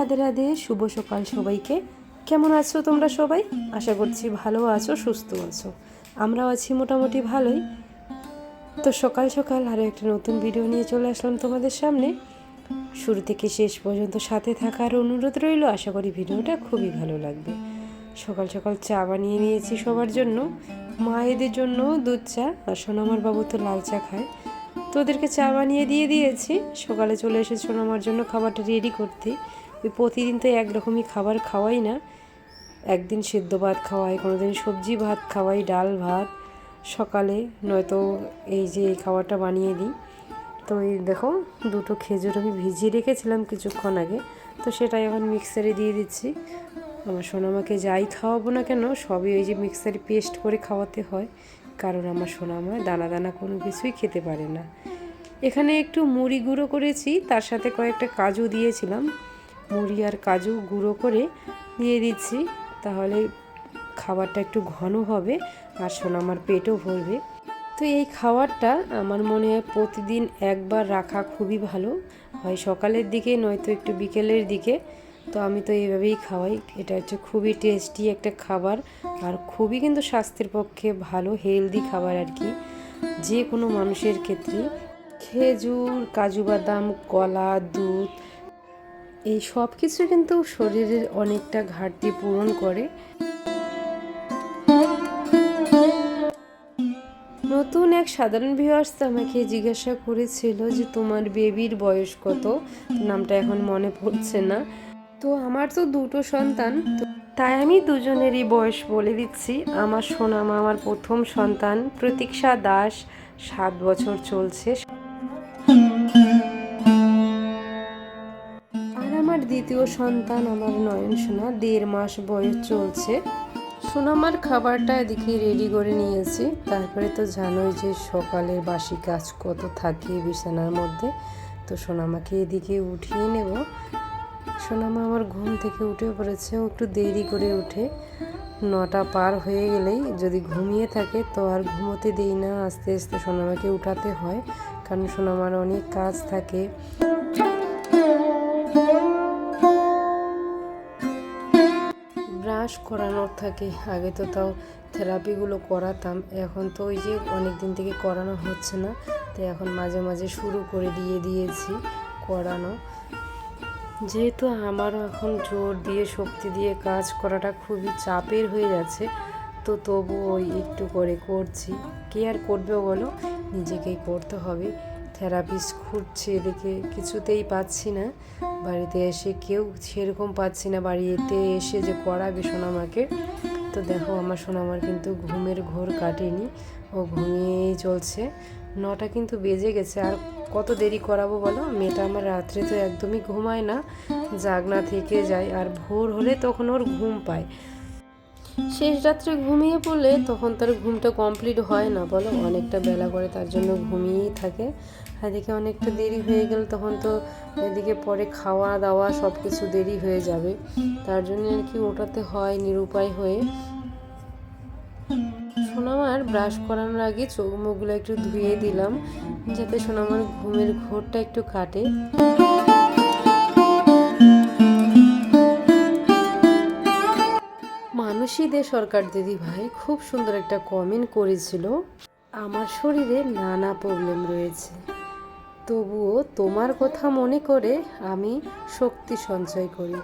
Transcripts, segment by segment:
রাধে রাধে, শুভ সকাল সবাইকে। কেমন আছো তোমরা সবাই? আশা করছি ভালো আছো, সুস্থ আছো। আমরাও আছি মোটামুটি ভালোই। তো সকাল সকাল আরও একটা নতুন ভিডিও নিয়ে চলে আসলাম তোমাদের সামনে। শুরু থেকে শেষ পর্যন্ত সাথে থাকার অনুরোধ রইল। আশা করি ভিডিওটা খুবই ভালো লাগবে। সকাল সকাল চা বানিয়ে নিয়েছি সবার জন্য। মায়েদের জন্য দুধ চা আর সোনামার বাবু তো লাল চা খায়। তো ওদেরকে চা বানিয়ে দিয়ে দিয়েছি। সকালে চলে এসেছে সোনামার জন্য খাবারটা রেডি করতে। ওই প্রতিদিন তো একরকমই খাবার খাওয়াই না। একদিন সেদ্ধ ভাত খাওয়াই কোনো দিন সবজি ভাত খাওয়াই, ডাল ভাত। সকালে নয়তো এই যে এই খাবারটা বানিয়ে দিই। তো এই দেখো, দুটো খেজুর আমি ভিজিয়ে রেখেছিলাম কিছুক্ষণ আগে। তো সেটাই এখন মিক্সারে দিয়ে দিচ্ছি। আমার সোনামাকে যাই খাওয়াবো না কেন, সবই ওই যে মিক্সারে পেস্ট করে খাওয়াতে হয়। কারণ আমার সোনামা দানা দানা কোনো কিছুই খেতে পারে না। এখানে একটু মুড়ি গুঁড়ো করেছি, তার সাথে কয়েকটা কাজু দিয়েছিলাম। মুড়ি আর কাজু গুঁড়ো করে দিয়ে দিচ্ছি। তাহলে খাবারটা একটু ঘন হবে, আর আমার পেটও ভরবে। তো এই খাবারটা আমার মনে হয় প্রতিদিন একবার রাখা খুবই ভালো। হয় সকালের দিকে, নয়তো একটু বিকেলের দিকে। তো আমি তো এইভাবেই খাওয়াই। এটা হচ্ছে খুবই টেস্টি একটা খাবার, আর খুবই কিন্তু স্বাস্থ্যের পক্ষে ভালো, হেলদি খাবার আর কি। যে কোনো মানুষের ক্ষেত্রে খেজুর, কাজু বাদাম, কলা, দুধ এই সব কিছু কিন্তু শরীরের অনেকটা ঘাটতি পূরণ করে। নতুন এক সাধারণ ভিউয়ার্স আমাকে জিজ্ঞাসা করেছিল যে, তোমার বেবির বয়স কত? নামটা এখন মনে পড়ছে না। তো আমার তো দুটো সন্তান তাই আমি দুজনেরই বয়স বলে দিচ্ছি। আমার সোনামা আমার প্রথম সন্তান, প্রতীক্ষা দাস, সাত বছর চলছে। দ্বিতীয় সন্তান আমার নয়ন সোনা, দেড় মাস বয়স চলছে। সোনামার খাবারটা এদিকে রেডি করে নিয়েছি। তারপরে তো জানোই যে সকালের বাসি কাজ কত থাকে বিছানার মধ্যে। তো সোনামাকে এদিকে উঠিয়ে নেব। সোনামা আমার ঘুম থেকে উঠে পড়েছে, ও একটু দেরি করে উঠে। নটা পার হয়ে গেলেই যদি ঘুমিয়ে থাকে তো আর ঘুমোতে দেই না। আস্তে আস্তে সোনামাকে উঠাতে হয়, কারণ সোনামার অনেক কাজ থাকে। ব্রাশ করানোর থাকে। আগে তো তাও থেরাপিগুলো করাতাম। এখন তো ওই যে অনেক দিন থেকে করানো হচ্ছে না। তাই এখন মাঝে মাঝে শুরু করে দিয়ে দিয়েছি করানো। যেহেতু আমারও এখন জোর দিয়ে, শক্তি দিয়ে কাজ করাটা খুবই চাপের হয়ে যাচ্ছে, তো তবু ওই একটু করে করছি। কে আর করবে বলো? নিজেকেই করতে হবে। থেরাপিস্ট খুঁজছি এদিকে, কিছুতেই পাচ্ছি না। বাড়িতে এসে কেউ সেরকম পাচ্ছি না, বাড়িতে এসে যে করাবে সোনামাকে। তো দেখো, আমার সোনামার কিন্তু ঘুমের ঘোর কাটেনি। ও ঘুমিয়েই চলছে। নটা কিন্তু বেজে গেছে, আর কত দেরি করাবো বলো? মেয়েটা আমার রাত্রে তো একদমই ঘুমায় না। জাগনা থেকে যায়, আর ভোর হলে তখন ওর ঘুম পায়। শেষ রাত্রে ঘুমিয়ে পড়লে তখন তার ঘুমটা কমপ্লিট হয় না, বলো? অনেকটা বেলা করে তার জন্য ঘুমিয়েই থাকে। এদিকে অনেকটা দেরি হয়ে গেল তখন তো এদিকে পরে খাওয়া দাওয়া সব কিছু দেরি হয়ে যাবে। তার জন্য আর কি ওটাতে হয় নিরুপায় হয়ে। সোনামার ব্রাশ করানোর আগে চোখ মুখগুলো একটু ধুয়ে দিলাম, যাতে সোনামার ঘুমের ঘোরটা একটু কাটে। মানসী দে সরকার দিদি ভাই খুব সুন্দর একটা কমেন্ট করেছিল, আমার শরীরে নানা প্রবলেম রয়েছে। তবুও তোমার কথা মনে করে আমি শক্তি সঞ্চয় করি।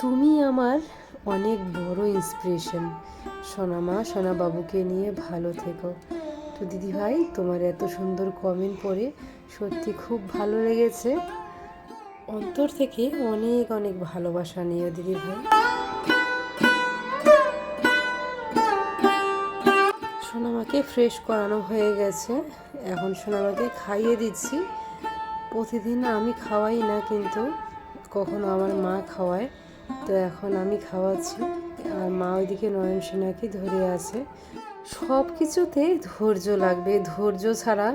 তুমি আমার অনেক বড় ইন্সপিরেশন সোনামা সোনা বাবুকে নিয়ে ভালো থেকো। তো দিদি ভাই, তোমার এত সুন্দর কমেন্ট পড়ে সত্যি খুব ভালো লেগেছে। অন্তর থেকে অনেক অনেক ভালোবাসা নিও দিদি সোনামাকে ফ্রেশ করানো হয়ে গেছে। এখন সোনামাকে খাইয়ে দিচ্ছি। প্রতিদিন আমি খাওয়াই না কিন্তু কখনো আমার মা খাওয়ায়। তো এখন আমি খাওয়াচ্ছি। আর মা ওইদিকে নয়ন সেনাকে ধরে আছে। সব কিছুতে ধৈর্য লাগবে। ধৈর্য ছাড়া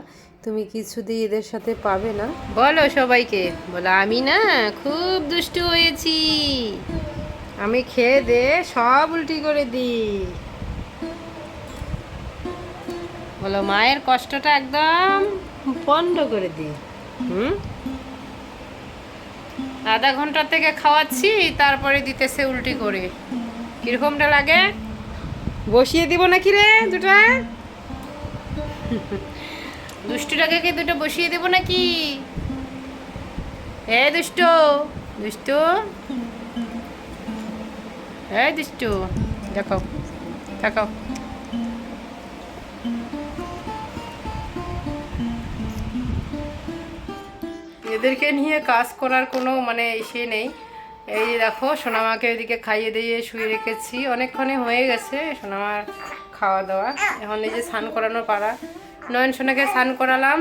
তুমি কিছুতেই এদের সাথে পাবে না। বলো সবাইকে, বলো আমি না খুব দুষ্টু হয়েছি। আমি খেয়ে দে, সব উল্টি করে দিই। বলো মায়ের কষ্টটা একদম বন্ধ করে দিই হুম? আধা ঘণ্টা থেকে খাওয়াচ্ছি, তারপরে দিতেছে উল্টি করে। কিরকমটা লাগে? বসিয়ে দিব নাকি রে দুটা? দুষ্টুটাকে কি দুটো বসিয়ে দেবো নাকি? এ দুষ্টু দুষ্টু। এ দুষ্টু, দেখো দেখো এদেরকে নিয়ে কাজ করার কোনো মানে ইসে নেই। এই যে দেখো, সোনামাকে ওইদিকে খাইয়ে দিয়ে শুয়ে রেখেছি। অনেকক্ষণে হয়ে গেছে সোনামার খাওয়া দাওয়া। এখন এই যে স্নান করানো পারা নয়ন সোনাকে স্নান করালাম।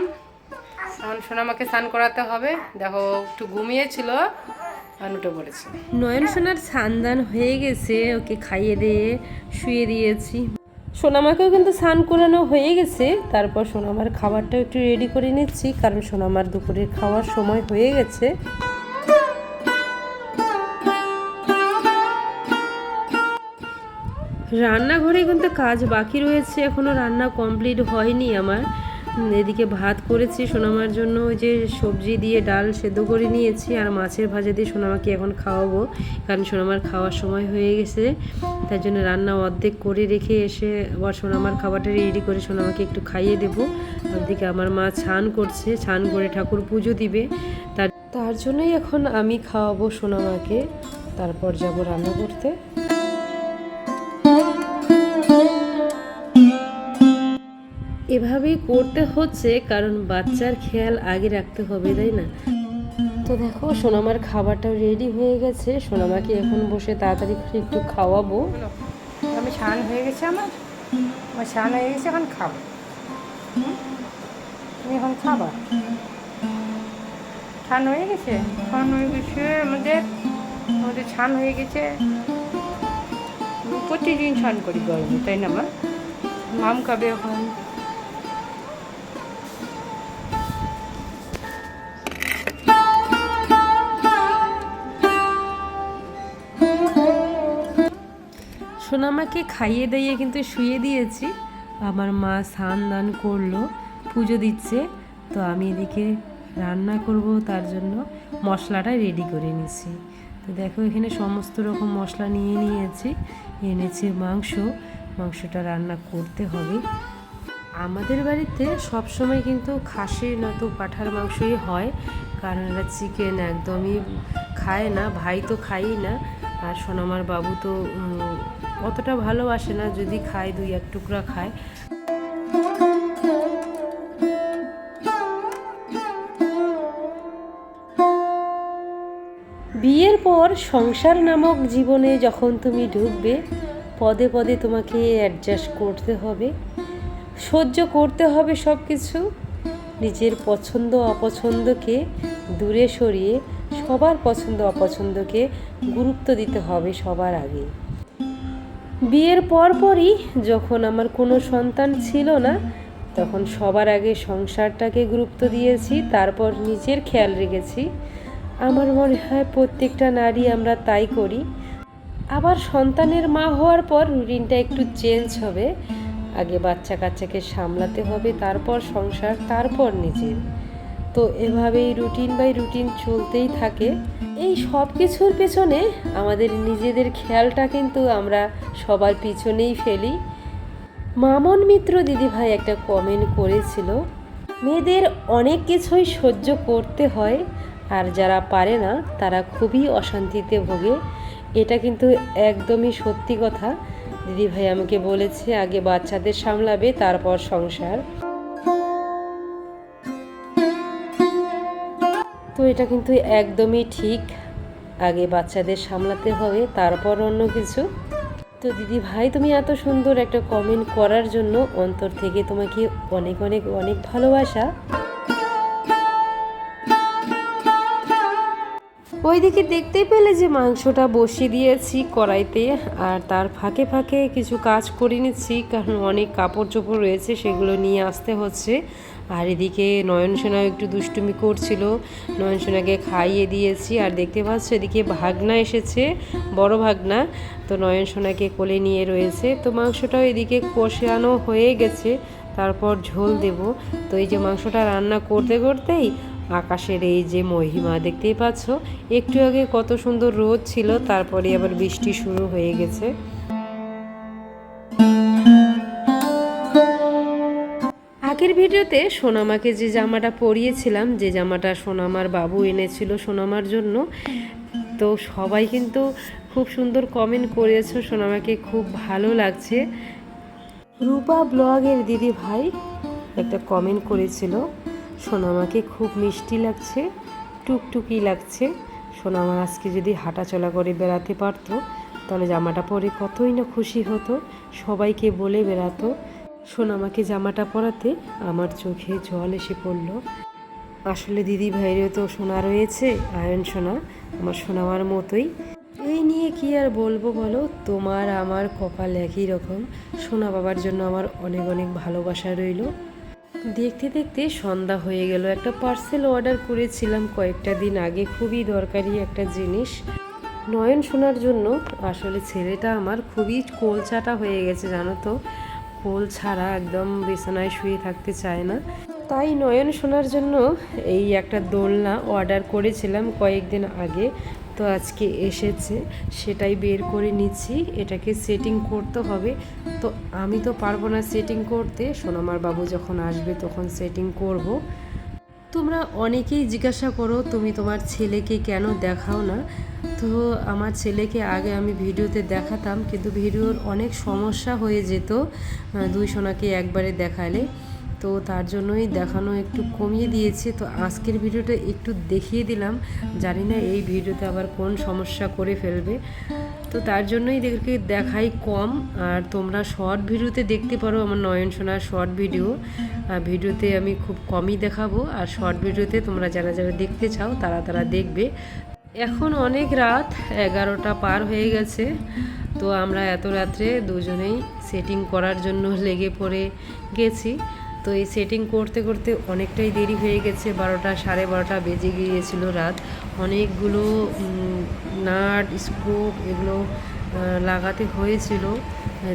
এখন সোনামাকে স্নান করাতে হবে। দেখো, একটু ঘুমিয়েছিল। নয়ন সোনার স্নান দান হয়ে গেছে। ওকে খাইয়ে দিয়ে শুয়ে দিয়েছি। সোনামাকেও কিন্তু স্নান করানো হয়ে গেছে। তারপর সোনামার খাবারটাও একটু রেডি করে নিচ্ছি, কারণ সোনামার দুপুরের খাওয়ার সময় হয়ে গেছে। রান্নাঘরে কিন্তু কাজ বাকি রয়েছে এখনও রান্না কমপ্লিট হয়নি আমার। এদিকে ভাত করেছি, সোনামার জন্য ওই যে সবজি দিয়ে ডাল সেদ্ধ করে নিয়েছি আর মাছের ভাজা দিয়ে সোনামাকে এখন খাওয়াবো, কারণ সোনামার খাওয়ার সময় হয়ে গেছে। তার জন্য রান্না অর্ধেক করে রেখে এসে আবার সোনামার খাবারটা রেডি করে সোনামাকে একটু খাইয়ে দেবো। ওদিকে আমার মা ছান করছে ছান করে ঠাকুর পুজো দিবে। তার তার জন্যই এখন আমি খাওয়াবো সোনামাকে, তারপর যাব রান্না করতে। এভাবেই করতে হচ্ছে, কারণ বাচ্চার খেয়াল আগে রাখতে হবে, তাই না? তো দেখো, সোনামার খাবারটাও রেডি হয়ে গেছে। সোনামাকে এখন বসে তাড়াতাড়ি একটু খাওয়াবো। আমি স্নান হয়ে গেছে আমার। আমার স্নান হয়ে গেছে, এখন খাব? তুমি এখন খাবা? ছান হয়ে গেছে? ছান হয়ে গেছে, আমাদের আমাদের ছান হয়ে গেছে। প্রতিদিন স্নান করি গরমে তাই না মা? মাম খাবে এখন। সোনামাকে খাইয়ে দাইয়ে কিন্তু শুয়ে দিয়েছি। আমার মা স্নান দান করল, পুজো দিচ্ছে, তো আমি এদিকে রান্না করব, তার জন্য মশলাটা রেডি করে নিছি তো দেখো, এখানে সমস্ত রকম মশলা নিয়ে নিয়েছি, এনেছি মাংস, মাংসটা রান্না করতে হবে। আমাদের বাড়িতে সবসময় কিন্তু খাসির না তো পাঠার মাংসই হয়, কারণ এরা চিকেন একদমই খায় না, ভাই তো খায়ই না, আর সোনামার বাবু তো অতটা ভালোবাসে না যদি খায়, দুই এক টুকরা খায়। বিয়ের পর সংসার নামক জীবনে যখন তুমি ঢুকবে, পদে পদে তোমাকে অ্যাডজাস্ট করতে হবে। সহ্য করতে হবে সব কিছু নিজের পছন্দ, অপছন্দকে দূরে সরিয়ে সবার পছন্দ, অপছন্দকে গুরুত্ব দিতে হবে সবার আগে। বিয়ের পরপরই যখন আমার কোনো সন্তান ছিল না, তখন সবার আগে সংসারটাকে গুরুত্ব দিয়েছি, তারপর নিজের খেয়াল রেখেছি। আমার মনে হয় প্রত্যেকটা নারী আমরা তাই করি। আবার সন্তানের মা হওয়ার পর রুটিনটা একটু চেঞ্জ হবে। আগে বাচ্চা কাচ্চাকে সামলাতে হবে, তারপর সংসার, তারপর নিজের। তো এভাবেই রুটিন বাই রুটিন চলতেই থাকে। এই সব কিছুর পেছনে আমাদের নিজেদের খেয়ালটা কিন্তু আমরা সবার পিছনেই ফেলি। মামন মিত্র দিদিভাই একটা কমেন্ট করেছিল, মেয়েদের অনেক কিছুই সহ্য করতে হয়, আর যারা পারে না, তারা খুবই অশান্তিতে ভোগে। এটা কিন্তু একদমই সত্যি কথা। দিদিভাই আমাকে বলেছে, আগে বাচ্চাদের সামলাবে, তারপর সংসার। এটা কিন্তু একদমই ঠিক। আগে বাচ্চাদের সামলাতে হবে, তারপর অন্য কিছু। তো দিদি ভাই, তুমি এত সুন্দর একটা কমেন্ট করার জন্য অন্তর থেকে তোমাকে অনেক অনেক অনেক ভালোবাসা। ওইদিকে দেখতেই পেলে যে মাংসটা বসিয়ে দিয়েছি কড়াইতে, আর তার ফাঁকে ফাঁকে কিছু কাজ করে নিচ্ছি, কারণ অনেক কাপড় চোপড় রয়েছে, সেগুলো নিয়ে আসতে হচ্ছে। আর এদিকে নয়ন সোনাও একটু দুষ্টুমি করছিল। নয়ন সোনাকে খাইয়ে দিয়েছি। আর দেখতে পাচ্ছ, এদিকে ভাগনা এসেছে, বড় ভাগনা। তো নয়ন সোনাকে কোলে নিয়ে রয়েছে। তো মাংসটাও এদিকে কষানো হয়ে গেছে। তারপর ঝোল দেব। তো এই যে মাংসটা রান্না করতে করতেই আকাশের এই যে মহিমা, দেখতেই পাচ্ছ? একটু আগে কত সুন্দর রোদ ছিল, তারপরে আবার বৃষ্টি শুরু হয়ে গেছে। ভিডিওতে সোনামাকে যে জামাটা পরিয়েছিলাম, যে জামাটা সোনামার বাবু এনেছিল সোনামার জন্য, তো সবাই কিন্তু খুব সুন্দর কমেন্ট করেছ, সোনামাকে খুব ভালো লাগছে। রূপা ব্লগের দিদি ভাই একটা কমেন্ট করেছিল, সোনামাকে খুব মিষ্টি লাগছে, টুকটুকি লাগছে। সোনামা আজকে যদি হাঁটা চলা করে বেড়াতে পারতো, তাহলে জামাটা পরে কতই না খুশি হতো, সবাইকে বলে বেড়াতো। সোনামাকে জামাটা পরাতে আমার চোখে জল এসে পড়ল। আসলে দিদি ভাইয়েরও তো সোনা রয়েছে, আয়ন সোনা, আমার সোনামার মতোই। এই নিয়ে কি আর বলব বলো? তোমার আমার কপাল একই রকম। সোনা বাবার জন্য আমার অনেক অনেক ভালোবাসা রইল। দেখতে দেখতে সন্ধ্যা হয়ে গেল। একটা পার্সেল অর্ডার করেছিলাম কয়েকটা দিন আগে, খুবই দরকারি একটা জিনিস। নয়ন শোনার জন্য আসলে ছেলেটা আমার খুবই কোলচাটা হয়ে গেছে, জানো তো। কোল ছাড়া একদম বিছানায় শুয়ে থাকতে চায় না। তাই নয়ন শোনার জন্য এই একটা দোলনা অর্ডার করেছিলাম কয়েকদিন আগে। তো আজকে এসেছে, সেটাই বের করে নিচ্ছি। এটাকে সেটিং করতে হবে। তো আমি তো পারব না সেটিং করতে। সোনামার বাবু যখন আসবে তখন সেটিং করব। তোমরা অনেকেই জিজ্ঞাসা করো, তুমি তোমার ছেলেকে কেন দেখাও না? তো আমার ছেলেকে আগে আমি ভিডিওতে দেখাতাম, কিন্তু ভিডিওর অনেক সমস্যা হয়ে যেত দুই সোনাকে একবারে দেখালে। তো তার জন্যই দেখানো একটু কমিয়ে দিয়েছে। তো আজকের ভিডিওটা একটু দেখিয়ে দিলাম। জানি না এই ভিডিওতে আবার কোন সমস্যা করে ফেলবে। তো তার জন্যই এদেরকে দেখাই কম। আর তোমরা শর্ট ভিডিওতে দেখতে পারো আমার নয়ন সোনার শর্ট ভিডিও। ভিডিওতে আমি খুব কমই দেখাবো। আর শর্ট ভিডিওতে তোমরা যারা যারা দেখতে চাও, তারা তারা দেখবে। এখন অনেক রাত, এগারোটা পার হয়ে গেছে। তো আমরা এত রাত্রে দুজনেই সেটিং করার জন্য লেগে পড়ে গেছি। তো এই সেটিং করতে করতে অনেকটাই দেরি হয়ে গেছে, বারোটা সাড়ে বারোটা বেজে গিয়েছিল রাত। অনেকগুলো নাট স্ক্রুপ এগুলো লাগাতে হয়েছিল,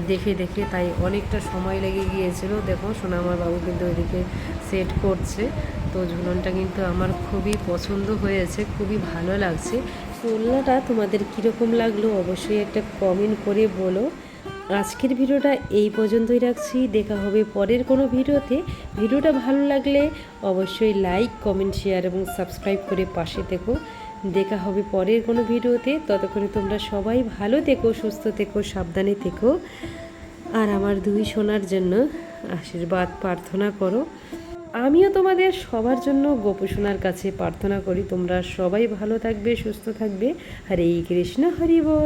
দেখে দেখে তাই অনেকটা সময় লেগে গিয়েছিল। দেখো, সোনামার বাবু কিন্তু ওইদিকে সেট করছে। তো ঝুলনটা কিন্তু আমার খুবই পছন্দ হয়েছে, খুবই ভালো লাগছে। দোলনাটা তোমাদের কীরকম লাগল অবশ্যই একটা কমেন্ট করে বলো। আজকের ভিডিওটা এই পর্যন্তই রাখছি, দেখা হবে পরের কোনো ভিডিওতে। ভিডিওটা ভালো লাগলে অবশ্যই লাইক কমেন্ট শেয়ার এবং সাবস্ক্রাইব করে পাশে থেকো। দেখা হবে পরের কোনো ভিডিওতে। ততক্ষণে তোমরা সবাই ভালো থেকো, সুস্থ থেকো, সাবধানে থেকো। আর আমার দুই সোনার জন্য আশীর্বাদ প্রার্থনা করো। আমিও তোমাদের সবার জন্য গোপসোনার কাছে প্রার্থনা করি। তোমরা সবাই ভালো থাকবে, সুস্থ থাকবে। হরে কৃষ্ণ, হরি বল।